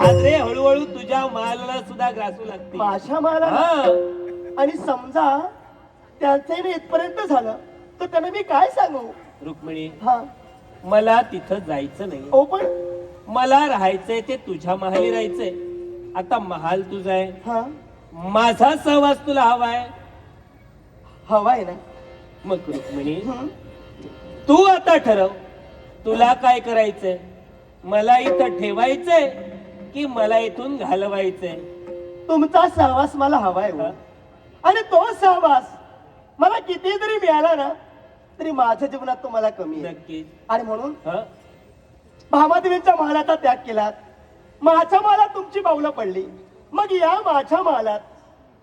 हादरे हळूहळू तुझ्या मालाला सुद्धा ग्रासू लागते माझ्या मला आणि समजा त्यांचं इथपर्यंत झालं तर त्यांना मी काय सांगू? रुक्मिणी हा. मला तिथं जायचं नाही. ओ पण मला राहायचंय ते तुझ्या महाली राहायचंय. आता महाल तुझा आहे. हा. माझा सहवास तुला हवाय हवाय ना? मग रुक्मिणी हं. तू आता ठरव तुला काय करायचंय? मला इथं ठेवायचंय. की मला इथून घालवायचंय. तुमचा सहवास मला हवाय हो. आणि तो सहवास मला किती जरी मिळाला ना तरी माझ्या जीवनात तो मला कमी आहे. नक्कीच. आणि म्हणून हं? भामादेवीच्या महालाचा त्याग केलात. माझ्या मालात तुमची पावलं पडली. मग या माझ्या मालात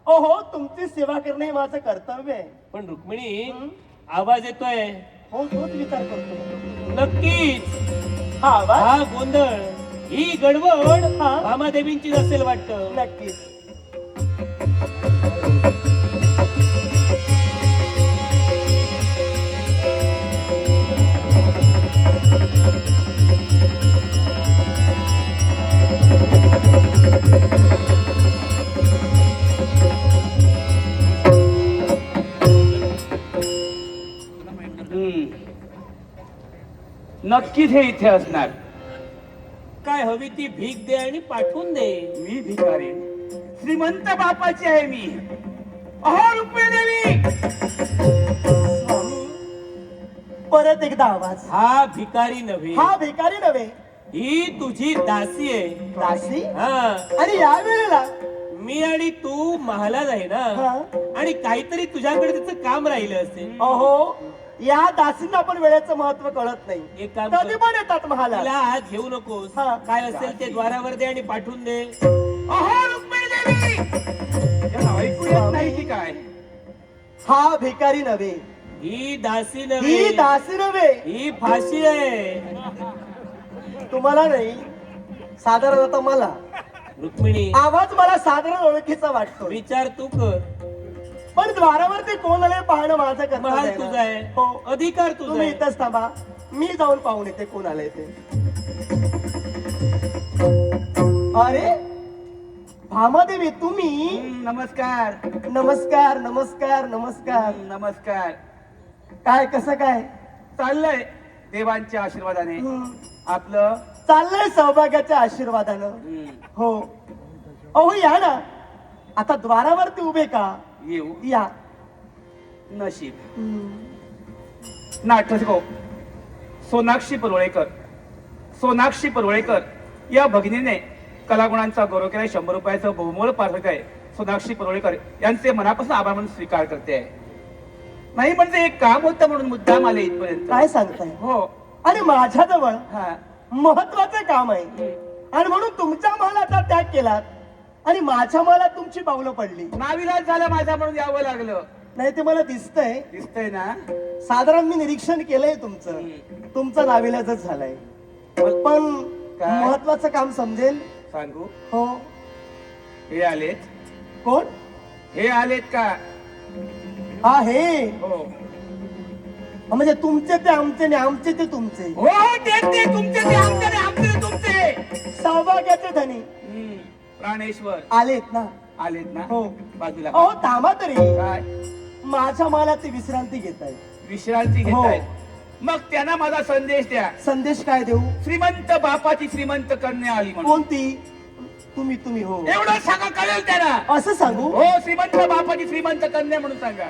ओहो तुमची सेवा करणे हे माझं कर्तव्य आहे. पण रुक्मिणी हं? आवाज येतोय. हो तोच विचार करतो. नक्कीच. हा आवाज? हा गोंधळ. ही गडबड हा. भामादेवींची नसेल वाटत. नक्कीच. नक्कीच हे इथे असणार. काय हवी ती भीक दे आणि पाठवून दे. मी भिकारी. श्रीमंत बापाची आहे मी. अहो रुक्मिणी! स्वामी परत एकदा आवाज. हा भिकारी नव्हे. हा भिकारी नव्हे. ही तुझी दासी आहे. दासी? हा. आणि या वेळेला? मी आणि तू महालात आहे ना? हा. आणि काहीतरी तुझ्याकडे तिचं काम राहिलं असेल. अहो या दासींना पण वेळेचं महत्त्व कळत नाही. एक काम कर. कधी पण येतात महाला आत घेऊ नकोस. हा. काय असेल ते द्वारावर दे आणि पाठवून दे. अहो रुक्मिणी याला ऐकू येत नाही की काय? हा भिकारी नव्हे. ही दासी ही नव्हे दासी नव्हे. ही फाशी आहे. तुम्हाला नाही साधारण आता मला. रुक्मिणी आवाज मला साधारण ओळखीचा वाटतो विचार तू कर. पण द्वारावरती कोण आले पाहणं माझं कर्तव्य आहे ना. तुझा आहे. हो. अधिकार तुझा तुम्ही आहे. इथंच थांबा. मी जाऊन पाहून येते कोण आले ते. अरे भामादेवी तुम्ही? हम्म, नमस्कार. नमस्कार नमस्कार नमस्कार. हम्म, नमस्कार. काय कसं काय? चाललंय देवांच्या आशीर्वादाने. आपलं चाललंय सौभाग्याच्या आशीर्वादानं. हम्म, हो. अहो या ना. आता द्वारावरती उभे का? येऊ या नशीब. हं. नाटक गो सोनाक्षी परुळेकर. सोनाक्षी परुळेकर या भगिनीने कलागुणांचा गौरव केलाय शंभर रुपयाचं बहुमोल पाठक आहे सोनाक्षी परुळेकर यांचे मनापासून आभार म्हणून स्वीकार करते. आहे नाही म्हणजे एक काम होतं म्हणून मुद्दाम आले इथपर्यंत. काय सांगताय? हो. आणि माझ्याजवळ हा. महत्वाचं काम आहे. आणि म्हणून तुमच्या मालाचा त्याग केलात. आणि माझ्या मालात तुमची पावलं पडली. नाविलाज झाला माझा म्हणून यावं लागलं. नाही ते मला दिसतंय. दिसतंय ना? साधारण मी निरीक्षण केलंय तुमचं. तुमचं नाविलाजच झालंय. पण काय? महत्वाचं काम समजेल. सांगू? हो. हे आलेत? कोण? हे आलेत का? हा हे. हो. म्हणजे तुमचे ते आमचे आणि आमचे ते तुमचे. हो ते ते. तुमचे ते आमचे ते आमचे ते तुमचे. सौभाग्याचे धनी. प्राणेश्वर आलेत ना? आलेत ना? हो. बाजूला अहो थांबा तरी. काय? माझ्या मालात ते विश्रांती घेत आहेत विश्रांती हो. घेतायत. मग त्यांना माझा संदेश द्या. संदेश काय देऊ? श्रीमंत बापाची श्रीमंत कन्या आली म्हणून. कोणती? तुम्ही तुम्ही हो. एवढं सांगा कळेल त्यांना असं सांगू? हो श्रीमंत बापाची श्रीमंत कन्या म्हणून सांगा.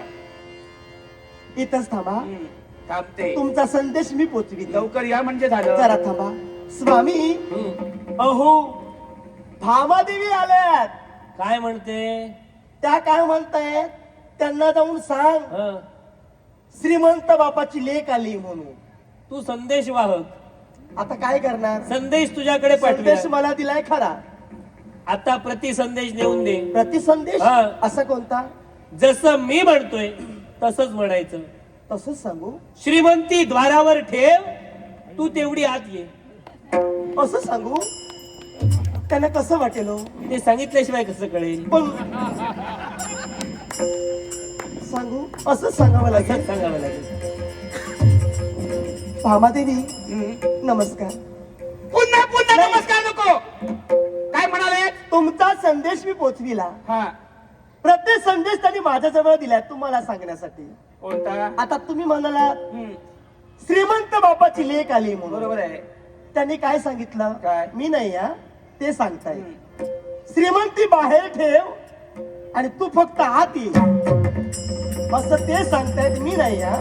इथंच थांबा. हम्म, थांबते. तुमचा संदेश मी पोचविते लवकर या म्हणजे झालं. जरा थांबा. स्वामी अहो भामादेवी आल्यात. काय म्हणते? त्या काय म्हणतायत त्यांना जाऊन सांग. हं. श्रीमंत बापाची लेख आली म्हणून. तू संदेश वाहक. आता काय करणार? संदेश तुझ्याकडे संदेश पाठवला मला दिलाय खरा. आता प्रति संदेश नेऊन दे. प्रतिसंदेश? हा. असा कोणता? जसं मी म्हणतोय तसंच म्हणायचं. तसंच सांगू? श्रीमंती द्वारावर ठेव तू तेवढी आत ये. असं सांगू? त्यांना कसं वाटेल हो? ते सांगितल्याशिवाय कसं कळेल? पण सांगू? असंच सांगावं लागेल. असंच सांगावं लागेल. भामादेवी हम्म. नमस्कार. पुन्हा पुन्हा नमस्कार नको. काय तुमचा संदेश मी पोचविला. हा. प्रत्येक संदेश त्यांनी माझ्याजवळ दिलाय तुम्हाला सांगण्यासाठी. कोणता? आता तुम्ही म्हणालात हम्म, श्रीमंत बापाची लेख आली म्हणून. बरोबर आहे. त्यांनी काय सांगितलं? काय? मी नाही हा. ते सांगताय. श्रीमंती बाहेर ठेव आणि तू फक्त आत ये. असं ते सांगतायत मी नाही हा.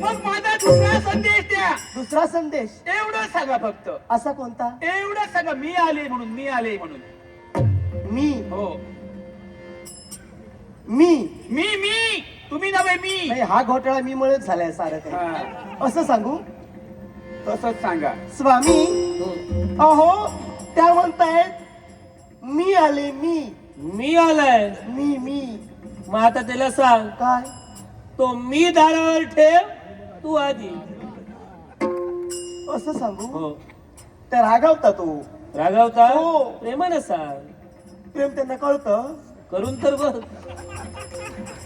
मग माझा दुसरा संदेश द्या. दुसरा संदेश? एवढं सांगा फक्त. असा कोणता? एवढं सांगा मी आले म्हणून मी आले म्हणून. मी? हो. मी? मी मी. तुम्ही नव्हे मी. नाही, हा घोटाळा मी मुळेच झालाय सारं काही. हा, असं सांगू? तसंच सांगा. स्वामी हं. अहो मी आले मी. मी आलाय. मी मी. मग आता त्याला सांग. काय? तो मी दारावर ठेव तू आधी. असं सांगू? हो. त्या रागावता तो. रागावता? हो. प्रेमानं सांग. प्रेम त्यांना कळतं. करून तर बघ.